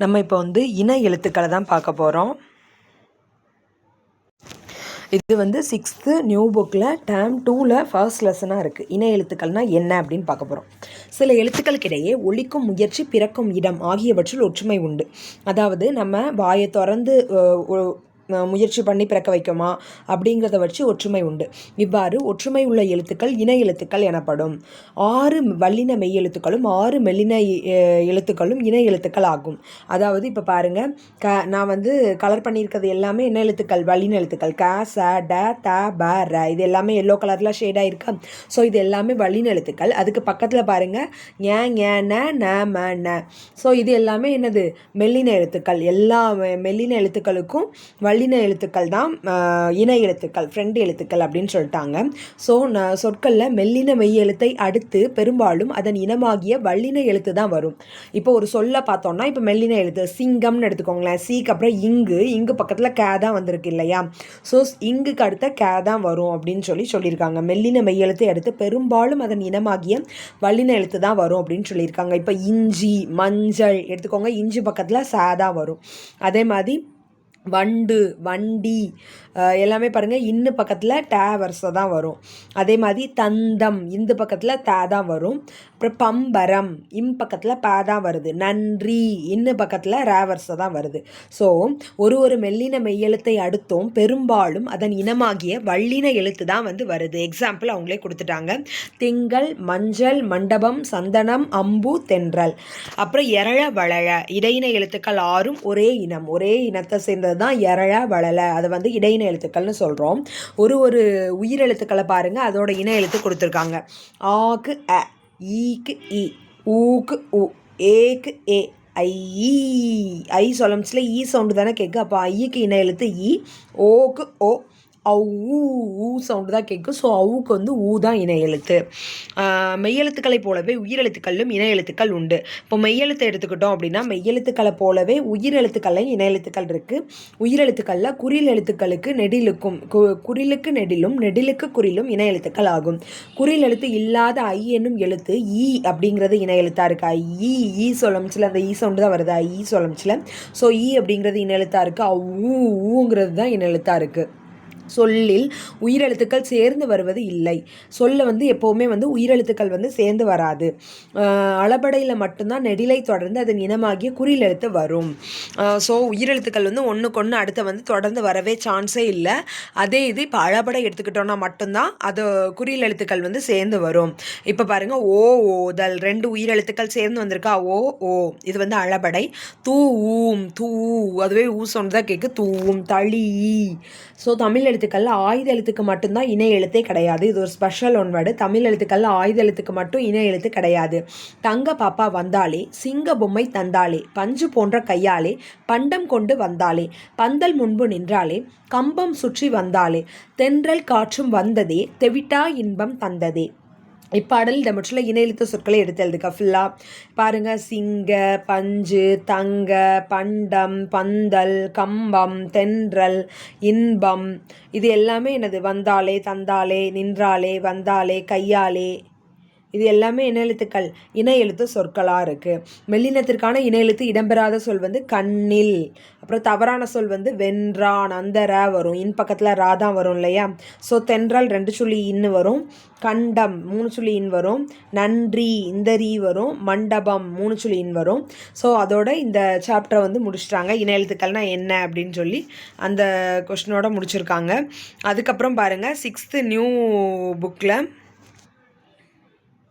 நம்ம இப்போ வந்து இன எழுத்துக்களை தான் பார்க்க போகிறோம் இது வந்து சிக்ஸ்த்து நியூ புக்கில் டேம் டூவில் ஃபர்ஸ்ட் லெசனாக இருக்குது இன எழுத்துக்கள்னால் என்ன அப்படின்னு பார்க்க போகிறோம் சில எழுத்துக்களுக்கிடையே ஒழிக்கும் முயற்சி பிறக்கும் இடம் ஆகியவற்றில் ஒற்றுமை உண்டு. அதாவது நம்ம வாயை திறந்து முயற்சி பண்ணி பிறக்க வைக்குமா? அப்படிங்கிறத வச்சு ஒற்றுமை உண்டு. இவ்வாறு ஒற்றுமை உள்ள எழுத்துக்கள் இன எழுத்துக்கள் எனப்படும். ஆறு வல்லின மெய் எழுத்துக்களும் ஆறு மெல்லின எழுத்துக்களும் இன எழுத்துக்கள் ஆகும். அதாவது இப்போ பாருங்க க நான் வந்து கலர் பண்ணியிருக்கிறது எல்லாமே என்ன எழுத்துக்கள்? வல்லின எழுத்துக்கள். க ச ட த ப ர. இது எல்லாமே எல்லோ கலரில் ஷேடாக இருக்கா ஸோ இது எல்லாமே வல்லின எழுத்துக்கள். அதுக்கு பக்கத்தில் பாருங்க ஞ ஏ ந ந ம ந. ஸோ இது எல்லாமே என்னது? மெல்லின எழுத்துக்கள். எல்லா மெல்லின எழுத்துக்களுக்கும் வல்லின எழுத்துக்கள் தான் இன எழுத்துக்கள் ஃப்ரெண்ட் எழுத்துக்கள் அப்படின்னு சொல்லிட்டாங்க. ஸோ ந சொற்களில் மெல்லின மெய் எழுத்தை அடுத்து பெரும்பாலும் அதன் இனமாகிய வல்லின எழுத்து தான் வரும். இப்போ ஒரு சொல்ல பார்த்தோம்னா இப்போ மெல்லின எழுத்து சிங்கம்னு எடுத்துக்கோங்களேன். சீக்கு அப்புறம் இங்கு இங்கு பக்கத்தில் கே தான் வந்திருக்கு இல்லையா? ஸோ இங்குக்கு அடுத்த கே தான் வரும் அப்படின்னு சொல்லி சொல்லியிருக்காங்க. மெல்லின மெய் எழுத்தை அடுத்து பெரும்பாலும் அதன் இனமாகிய வல்லின எழுத்து தான் வரும் அப்படின்னு சொல்லியிருக்காங்க. இப்போ இஞ்சி மஞ்சள் எடுத்துக்கோங்க. இஞ்சி பக்கத்தில் சே தான் வரும். அதே மாதிரி வண்டு வண்டி எல்லாமே பாருங்கள் இன்னு பக்கத்தில் டே வரிசை தான் வரும். அதே மாதிரி தந்தம் இந்த பக்கத்தில் தே தான் வரும். அப்புறம் பம்பரம் இம் பக்கத்தில் பே தான் வருது. நன்றி இன்னு பக்கத்தில் ரே வரிசை தான் வருது. ஸோ ஒரு ஒரு மெல்லின மெய்யெழுத்தை அடுத்தும் பெரும்பாலும் அதன் இனமாகிய வள்ளின எழுத்து தான் வந்து வருது. எக்ஸாம்பிள் அவங்களே கொடுத்துட்டாங்க. திங்கள் மஞ்சள் மண்டபம் சந்தனம் அம்பு தென்றல். அப்புறம் எரழ வளழ. இடையின எழுத்துக்கள் ஆறும் ஒரே இனம் ஒரே இனத்தை சேர்ந்தது தான் எரழ வளல அதை வந்து இடையின எழுத்துக்கள்னு சொல்கிறோம் ஒரு ஒரு உயிரெழுத்துக்களை பாருங்கள் அதோட இன எழுத்து கொடுத்துருக்காங்க. ஆக்கு அ ஈக்கு இ ஊக்கு உ ஏக்கு ஏ ஐ ஈ. ஐ சொல்லம்ஸ்ல ஈ சவுண்டு தானே கேட்கு. அப்போ ஐக்கு இன எழுத்து இ ஓக்கு ஓ அவு ஊ சவுண்டு தான் கேட்கும் ஸோ அவுக்கு வந்து ஊ தான் இன எழுத்து. போலவே உயிரெழுத்துக்களிலும் இன எழுத்துக்கள் உண்டு. இப்போ மெய்யெழுத்தை எடுத்துக்கிட்டோம் அப்படின்னா மெய்யெழுத்துக்களை போலவே உயிரெழுத்துக்கள்லையும் இன எழுத்துக்கள் இருக்குது உயிரெழுத்துக்களில் குறில் எழுத்துக்களுக்கு நெடிலுக்கும் கு- குறிலுக்கு நெடிலும் நெடிலுக்கு குறிலும் இன எழுத்துக்கள் ஆகும். குறில் எழுத்து இல்லாத ஐ என்னும் எழுத்து ஈ அப்படிங்கிறது இன எழுத்தாக இருக்குது ஐ ஈ ஈ அந்த ஈ சவுண்டு தான் வருது. ஐ ஈ ஸோ ஈ அப்படிங்கிறது இன எழுத்தாக இருக்குது ஊ ஊங்கிறது தான் இன எழுத்தாக இருக்குது சொல்லில் உயிரெழுத்துக்கள் சேர்ந்து வருவது இல்லை. சொல்ல வந்து எப்போவுமே வந்து உயிரெழுத்துக்கள் வந்து சேர்ந்து வராது. அளபடையில் மட்டும்தான் நெடிலை தொடர்ந்து அதன் இனமாகிய குறில் எழுத்து வரும் ஸோ உயிரெழுத்துக்கள் வந்து ஒன்றுக்கு ஒன்று அடுத்த வந்து தொடர்ந்து வரவே சான்ஸே இல்லை. அதே இது இப்போ அளபடை எடுத்துக்கிட்டோன்னா மட்டும்தான் அது குறில் எழுத்துக்கள் வந்து சேர்ந்து வரும். இப்போ பாருங்க ஓ ஓதல் ரெண்டு உயிரெழுத்துக்கள் சேர்ந்து வந்திருக்கா? ஓ ஓ இது வந்து அளபடை. தூ ஊம் தூ அதுவே ஊ சொன்னதாக தான் கேட்கு தூவும் தளி ஸோ தமிழ் எழுத்துக்களில் ஆயுத எழுத்துக்கு மட்டும்தான் இணை எழுத்தே கிடையாது. இது ஒரு ஸ்பெஷல் ஒன்வேர்டு தமிழ் எழுத்துக்களில் ஆயுத எழுத்துக்கு மட்டும் இணை எழுத்து கிடையாது. தங்க பாப்பா வந்தாலே சிங்க பொம்மை தந்தாளே பஞ்சு போன்ற கையாலே பண்டம் கொண்டு வந்தாளே பந்தல் முன்பு நின்றாலே கம்பம் சுற்றி வந்தாளே தென்றல் காற்றும் வந்ததே தெவிட்டா இன்பம் தந்ததே. இப்பாடல் இந்த முற்றில இணையழுத்து சொற்களை எடுத்து எழுதுக்க ஃபுல்லாக பாருங்கள் சிங்க பஞ்சு தங்க பண்டம் பந்தல் கம்பம் தென்றல் இன்பம். இது எல்லாமே என்னது? வந்தாலே தந்தாலே நின்றாலே வந்தாலே கையாலே இது எல்லாமே இன எழுத்துக்கள். இன எழுத்து சொற்களாக இருக்குது மெல்லினத்திற்கான இன எழுத்து இடம்பெறாத சொல் வந்து கண்ணில். அப்புறம் தவறான சொல் வந்து வென்றான் அந்த ர வரும். இன் பக்கத்தில் ரா தான் வரும் இல்லையா? ஸோ தென்றால் ரெண்டு சொல்லி இன்னு வரும். கண்டம் மூணு சொல்லி இன் வரும். நன்றி இந்த ரீ வரும். மண்டபம் மூணு சொல்லி இன் வரும். ஸோ அதோட இந்த சாப்டரை வந்து முடிச்சிட்டாங்க. இன எழுத்துக்கள்னா என்ன அப்படின்னு சொல்லி அந்த கொஷினோட முடிச்சிருக்காங்க. அதுக்கப்புறம் பாருங்கள் சிக்ஸ்த்து நியூ புக்கில்